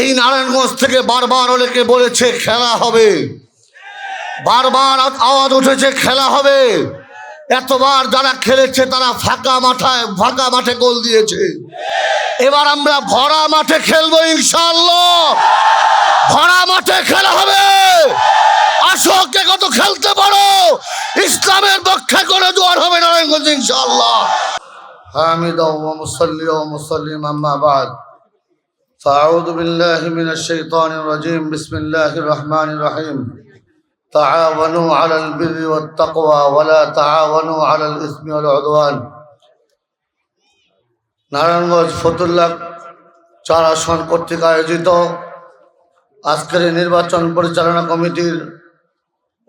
এই নারায়ণগঞ্জ থেকে বারবার অনেকে বলেছে, খেলা হবে। বারবার আওয়াজ উঠেছে, খেলা হবে। এতবার যারা খেলেছে, তারা ফাঁকা মাঠায় ফাঁকা মাঠে গোল দিয়েছে। এবার আমরা ভরা মাঠে খেলব ইনশাল্লাহ ভরা মাঠে খেলা হবে। আসকে কত খেলতে পারো? ইসলামের পক্ষে করে জোয়ার হবে নারায়ণগঞ্জ ইনশাল্লাহ আমি দহ মুসল্লি ও মুসল্লিম আম্মাবাদ فأعوذ بالله من الشيطان الرجيم بسم الله الرحمن الرحيم تعاونوا على البر والتقوى ولا تعاونوا على الإثم والعدوان নারায়ণগঞ্জ ফতুল্লাহ চার আসন কর্তৃক আয়োজিত আজকের এই নির্বাচন পরিচালনা কমিটির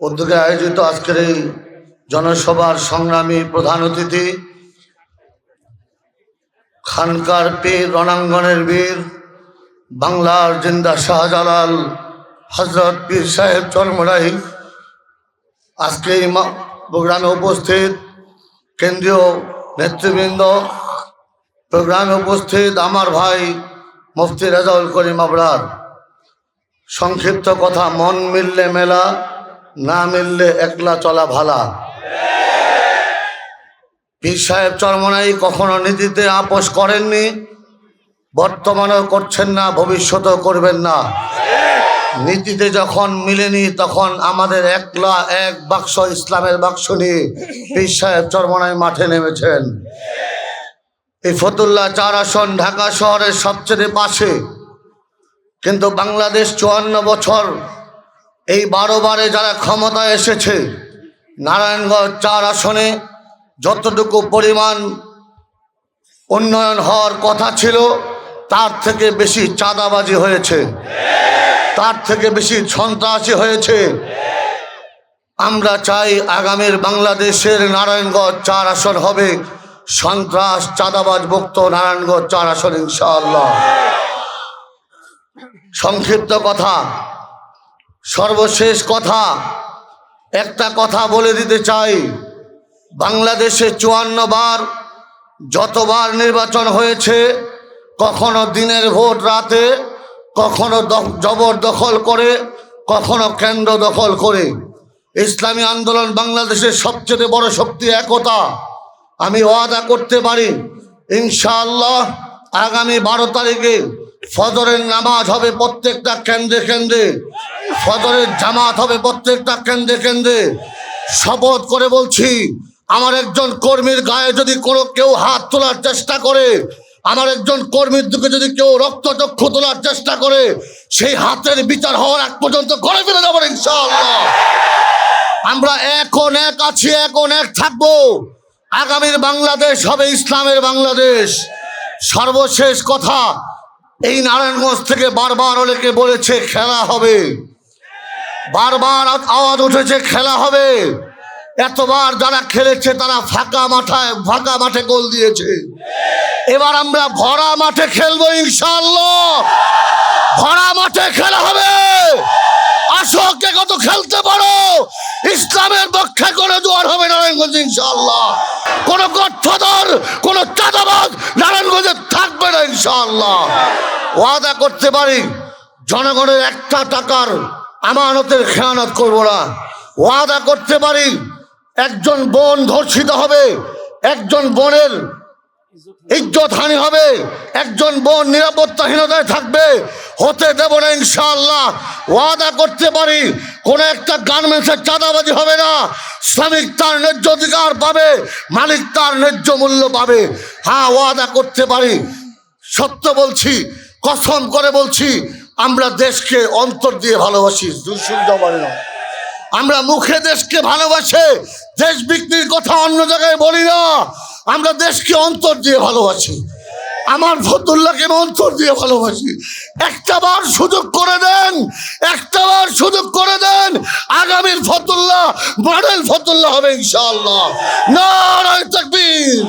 উদ্যোগে আয়োজিত আজকের এই জনসভার সংগ্রামী প্রধান অতিথি খানকার পীর রণাঙ্গনের বীর বাংলার জিন্দা শাহজালাল হজরত পীর সাহেব চরমরাই আজকে প্রোগ্রামে উপস্থিত কেন্দ্রীয় নেতৃবৃন্দ। প্রোগ্রামে উপস্থিত আমার ভাই মুফতি রেজাউল করিম আবরার। সংক্ষিপ্ত কথা, মন মিললে মেলা, না মিললে একলা চলা ভালা। পীর সাহেব চরমনাই কখনো নীতিতে আপোষ করেননি। বর্তমানেও করছেন না, ভবিষ্যতেও করবেন না। নীতিতে যখন মিলেনি, তখন আমাদের একলা এক বাক্স ইসলামের বাক্স নিয়ে পীর সাহেব চরমনাই মাঠে নেমেছেন। এই ফতুল্লাহ চার আসন ঢাকা শহরের সবচেয়ে পাশে। কিন্তু বাংলাদেশ চুয়ান্ন বছর এই বারো বারে যারা ক্ষমতায় এসেছে, নারায়ণগঞ্জ চার আসনে যতটুকু পরিমাণ উন্নয়ন হওয়ার কথা ছিল তার থেকে বেশি চাঁদাবাজি হয়েছে। তার থেকে বেশি সন্ত্রাসী হয়েছে। আমরা চাই আগামীর বাংলাদেশের নারায়ণগঞ্জ চার আসন হবে। সন্ত্রাস, চাঁদাবাজ মুক্ত নারায়ণগঞ্জ চার আসন, ইনশাআল্লাহ। সংক্ষিপ্ত কথা, সর্বশেষ কথা, একটা কথা বলে দিতে চাই। বাংলাদেশে চুয়ান্ন বার যতবার নির্বাচন হয়েছে কখনো দিনের ভোট রাতে, কখনো জবরদখল করে, কখনো কেন্দ্র দখল করে। ইসলামী আন্দোলন বাংলাদেশের সবচেয়ে বড় শক্তি, একতা। আমি ওয়াদা করতে পারি, ইনশাআল্লাহ আগামী বারো তারিখে ফজরের নামাজ হবে প্রত্যেকটা কেন্দ্রে কেন্দ্রে, ফজরের জামাত হবে প্রত্যেকটা কেন্দ্রে কেন্দ্রে। শপথ করে বলছি, আমার একজন কর্মীর গায়ে যদি কোনো কেউ হাত তোলার চেষ্টা করে আমার একজন কর্মীর দিকে যদি কেউ রক্তচক্ষু তোলার চেষ্টা করে, সেই হাতের বিচার হওয়ার এক পর্যন্ত ঘরে ফিরে যাব ইনশাআল্লাহ। আমরা এখন এক আছি, এখন এক থাকব। আগামীর বাংলাদেশ হবে ইসলামের বাংলাদেশ। সর্বশেষ কথা, এই নারায়ণগঞ্জ থেকে বারবার অনেকে বলেছে খেলা হবে। বারবার আওয়াজ উঠেছে, খেলা হবে। এতবার যারা খেলেছে, তারা ফাঁকা মাঠায় ফাঁকা মাঠে গোল দিয়েছে। এবার আমরা ভরা মাঠে খেলব ইনশাল্লাহ ভরা মাঠে খেলা হবে। আসো কে কত খেলতে পারো? ইসলামের পক্ষে করে জোয়ার হবে নারায়ণগঞ্জ ইনশাল্লাহ কোন গঠফাদর কোন চাঁদাবাদ নারায়ণগঞ্জে থাকবে না ইনশাল্লাহ ওয়াদা করতে পারি, জনগণের একটা টাকার আমানতের খেয়ানত করব না। ওয়াদা করতে পারি, একজন বোন ধর্ষিত হবে, একজন বোনের ইজ্জত হানি হবে। একজন বোন নিরাপত্তাহীনতায় থাকবে। হতে দেব না, ইনশাআল্লাহ। ওয়াদা করতে পারি, কোন একটা গার্মেন্টসের চাঁদাবাজি হবে না। শ্রমিক তার ন্যায্য অধিকার পাবে, মালিক তার ন্যায্য মূল্য পাবে। হ্যাঁ ওয়াদা করতে পারি। সত্য বলছি, কসম করে বলছি, আমরা দেশকে অন্তর দিয়ে ভালোবাসি নয় আমরা মুখে দেশকে ভালোবাসে, দেশ বিক্রির কথা অন্য জায়গায় বলি না। আমরা দেশকে অন্তর দিয়ে ভালোবাসি। আমার ফতুল্লাহকে অন্তর দিয়ে ভালোবাসি। একটা বার সুযোগ করে দেন, একটা বার সুযোগ করে দেন, আগামীর ফতুল্লাহ মডেল ফতুল্লাহ হবে ইনশাআল্লাহ। নারায় তাকবীর।